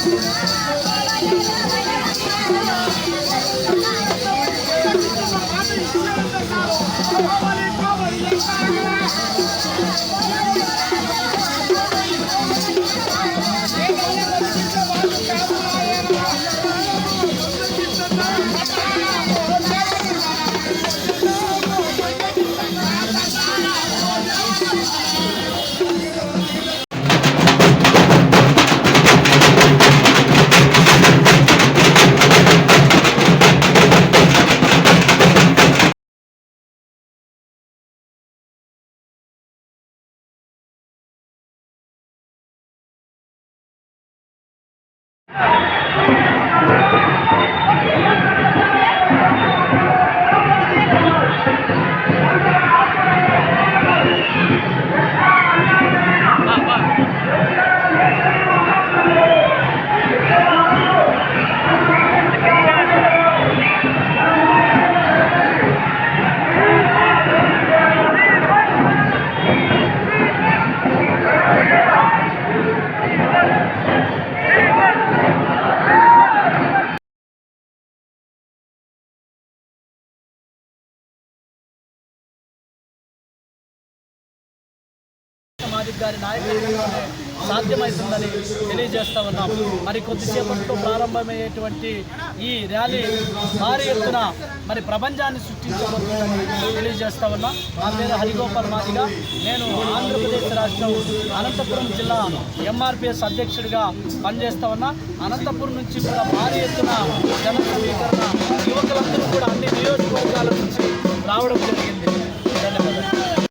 Thank you. గారి నాయకత్వంలోనే సాధ్యమవుతుందని తెలియజేస్తా ఉన్నాం. మరి కొద్దిసేపట్లో ప్రారంభమయ్యేటువంటి ఈ ర్యాలీ భారీ ఎత్తున మరి ప్రపంచాన్ని సృష్టించబోతుందని తెలియజేస్తా ఉన్నా. నా పేరు హరిగోపాల్ మాదిగా. నేను ఆంధ్రప్రదేశ్ రాష్ట్రం అనంతపురం జిల్లా ఎంఆర్పిఎస్ అధ్యక్షుడిగా పనిచేస్తా ఉన్నా. అనంతపురం నుంచి కూడా భారీ ఎత్తున జన సమీకరణ యువకులందరూ